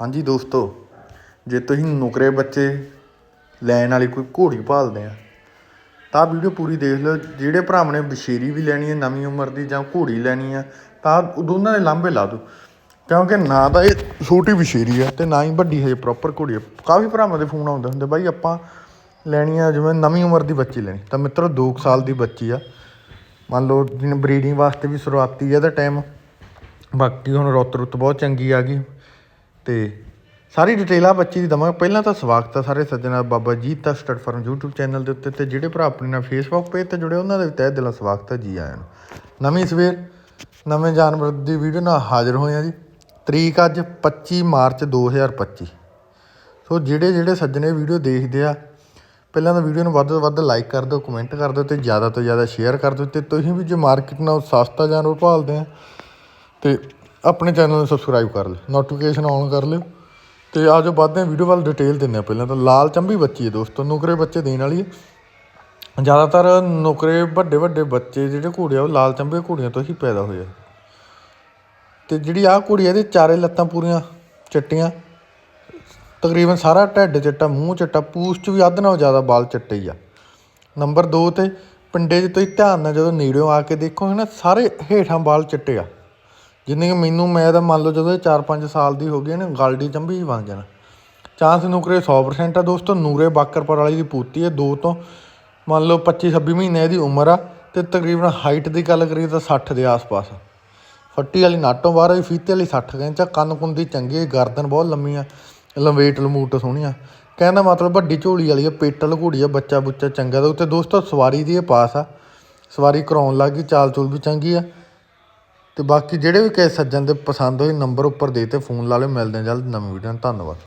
ਹਾਂਜੀ ਦੋਸਤੋ, ਜੇ ਤੁਸੀਂ ਨੁਕਰੇ ਬੱਚੇ ਲੈਣ ਵਾਲੀ ਕੋਈ ਘੋੜੀ ਭਾਲਦੇ ਆ, ਤਾਂ ਵੀਡੀਓ ਪੂਰੀ ਦੇਖ ਲਓ। ਜਿਹੜੇ ਭਰਾਵਾਂ ਨੇ ਬਸ਼ੇਰੀ ਵੀ ਲੈਣੀ ਹੈ ਨਵੀਂ ਉਮਰ ਦੀ ਜਾਂ ਘੋੜੀ ਲੈਣੀ ਆ, ਤਾਂ ਉਹ ਦੋਨਾਂ ਦੇ ਲਾਂਭੇ ਲਾ ਦਿਓ। ਕਿਉਂਕਿ ਨਾ ਤਾਂ ਇਹ ਛੋਟੀ ਬਸ਼ੇਰੀ ਆ ਤੇ ਨਾ ਹੀ ਵੱਡੀ ਹਜੇ ਪ੍ਰੋਪਰ ਘੋੜੀ ਆ। ਕਾਫੀ ਭਰਾਵਾਂ ਦੇ ਫੋਨ ਆਉਂਦੇ ਹੁੰਦੇ, ਬਾਈ ਆਪਾਂ ਲੈਣੀ ਆ ਜਿਵੇਂ ਨਵੀਂ ਉਮਰ ਦੀ ਬੱਚੀ ਲੈਣੀ। ਤਾਂ ਮਿੱਤਰੋ 2 ਸਾਲ ਦੀ ਬੱਚੀ ਆ। ਮੰਨ ਲਓ, ਜਿਵੇਂ ਬਰੀਡਿੰਗ ਵਾਸਤੇ ਵੀ ਸ਼ੁਰੂਆਤੀ ਆ ਦਾ ਟਾਈਮ ਬਾਕੀ ਹੁਣ ਰੁੱਤ ਰੁੱਤ ਬਹੁਤ ਚੰਗੀ ਆ ਗਈ। ਤੇ ਸਾਰੀ ਡਿਟੇਲ ਆ ਬੱਚੀ ਦੀ ਦਵਾਂਗੇ। ਪਹਿਲਾਂ ਤਾਂ ਸਵਾਗਤ ਆ ਸਾਰੇ ਸੱਜਣਾ ਬਾਬਾ ਜੀਤ ਦਾ ਸਟੱਡ ਫਾਰਮ YouTube ਚੈਨਲ ਦੇ ਉੱਤੇ ਤੇ ਜਿਹੜੇ ਭਰਾ ਆਪਣੇ ਨਾਲ Facebook ਪੇਜ ਤੇ ਜੁੜੇ, ਉਹਨਾਂ ਦੇ ਵੀ ਤਹਿ ਦਿਲੋਂ ਸਵਾਗਤ ਹੈ ਜੀ ਆਇਆਂ ਨੂੰ। ਨਵੀਂ ਸਵੇਰ, ਨਵੇਂ ਜਾਨਵਰ ਦੀ ਵੀਡੀਓ ਨਾਲ ਹਾਜ਼ਰ ਹੋਏ ਆ ਜੀ। ਤਰੀਕ ਅੱਜ 25 ਮਾਰਚ 2025 ਸੋ ਜਿਹੜੇ ਜਿਹੜੇ ਸੱਜਣੇ ਵੀਡੀਓ ਦੇਖਦੇ ਆ, ਪਹਿਲਾਂ ਤਾਂ ਵੀਡੀਓ ਨੂੰ ਵੱਧ ਤੋਂ ਵੱਧ ਲਾਈਕ ਕਰ ਦਿਓ ਕਮੈਂਟ ਕਰ ਦਿਓ ਤੇ ਜ਼ਿਆਦਾ ਤੋਂ ਜ਼ਿਆਦਾ ਸ਼ੇਅਰ ਕਰ ਦਿਓ ਤੇ ਤੁਸੀਂ ਵੀ ਜੇ ਮਾਰਕੀਟ ਨਾਲ ਸਸਤਾ ਜਾਨਵਰ ਭਾਲਦੇ ਆ ਤੇ ਆਪਣੇ ਚੈਨਲ ਨੂੰ ਸਬਸਕ੍ਰਾਈਬ ਕਰ ਲਿਓ ਨੋਟੀਫਿਕੇਸ਼ਨ ਆਨ ਕਰ ਲਿਓ ਤੇ ਆਜੋ ਵੱਧਦੇ ਹਾਂ ਵੀਡੀਓ ਵੱਲ ਡਿਟੇਲ ਦਿੰਦੇ ਆ ਪਹਿਲਾਂ ਤਾਂ। ਲਾਲ ਚੰਬੀ ਬੱਚੀ ਹੈ ਦੋਸਤੋ, ਨੁਕਰੇ ਬੱਚੇ ਦੇਣ ਵਾਲੀ ਹੈ। ਜ਼ਿਆਦਾਤਰ ਨੁਕਰੇ ਵੱਡੇ ਵੱਡੇ ਬੱਚੇ ਜਿਹੜੇ ਘੋੜੇ ਆ ਉਹ ਲਾਲ ਚੰਬੇ ਘੋੜੀਆਂ ਤੋਂ ਹੀ ਪੈਦਾ ਹੋਏ ਆ। ਤੇ ਜਿਹੜੀ ਆਹ ਘੋੜੀ ਆ, ਇਹਦੇ ਚਾਰੇ ਲੱਤਾਂ ਪੂਰੀਆਂ ਚਿੱਟੀਆਂ, ਤਕਰੀਬਨ ਸਾਰਾ ਢਿੱਡ ਚਿੱਟਾ, ਮੂੰਹ ਚਿੱਟਾ, ਪੂਛ ਚ ਵੀ ਅੱਧ ਨਾਲੋਂ ਜ਼ਿਆਦਾ ਵਾਲ ਚਿੱਟੇ ਹੀ ਆ। ਨੰਬਰ 2 ਤੇ ਪਿੰਡੇ 'ਚ ਤੁਸੀਂ ਧਿਆਨ ਨਾਲ ਜਦੋਂ ਨੇੜਿਓਂ ਆ ਕੇ ਦੇਖੋਗੇ ਨਾ, ਸਾਰੇ ਹੇਠਾਂ ਵਾਲ ਚਿੱਟੇ ਆ। ਜਿੰਨੀ ਕਿ ਮੈਨੂੰ ਮੈਂ ਤਾਂ ਮੰਨ ਲਓ ਜਦੋਂ ਇਹ 4-5 ਸਾਲ ਦੀ ਹੋ ਗਈ ਨਾ ਗਲਡੀ ਚੰਬੀ ਹੀ ਬਣ ਜਾਣਾ। ਚਾਂਸ ਨੁਕਰੇ 100% ਆ ਦੋਸਤੋ, ਨੂਰੇ ਬਾਕਰਪੁਰ ਵਾਲੀ ਦੀ ਪੂਤੀ ਹੈ ਦੋ ਤੋਂ ਮੰਨ ਲਓ 25-26 ਮਹੀਨੇ ਇਹਦੀ ਉਮਰ ਆ ਤੇ ਤਕਰੀਬਨ ਹਾਈਟ ਦੀ ਗੱਲ ਕਰੀਏ ਤਾਂ 60 ਦੇ ਆਸ-ਪਾਸ ਫੱਟੀ ਵਾਲੀ ਨਾਟੋਂ ਬਾਹਰ ਹੋਈ ਫੀਤੇ ਵਾਲੀ 60 ਇੰਚ ਕੰਨ ਕੁੰਨ ਦੀ ਚੰਗੀ ਗਰਦਨ ਬਹੁਤ ਲੰਮੀ ਆ ਲੰਵੇਟ ਲਮੂਟ ਸੋਹਣੀ ਆ। ਕਹਿੰਦਾ ਮਤਲਬ ਵੱਡੀ ਝੋਲੀ ਵਾਲੀ ਆ ਪੇਟਲ ਘੋੜੀ ਆ, ਬੱਚਾ ਬੁੱਚਾ ਚੰਗਾ ਤੇ ਉੱਤੇ ਦੋਸਤੋ ਸਵਾਰੀ ਦੀ ਇਹ ਪਾਸ ਆ। ਸਵਾਰੀ ਕਰਾਉਣ ਲੱਗੀ ਚਾਲ ਚੂਲ ਵੀ ਚੰਗੀ ਆ। ਅਤੇ ਬਾਕੀ ਜਿਹੜੇ ਵੀ ਕਿਸੇ ਸੱਜਣ ਦੇ ਪਸੰਦ ਹੋਏ, ਨੰਬਰ ਉੱਪਰ ਦੇ ਤੇ ਫੋਨ ਲਾ ਲਿਓ, ਮਿਲਦੇ ਹਾਂ ਜਲਦ ਨਵੀਂ ਵੀਡੀਓ ਨਾਲ। ਧੰਨਵਾਦ।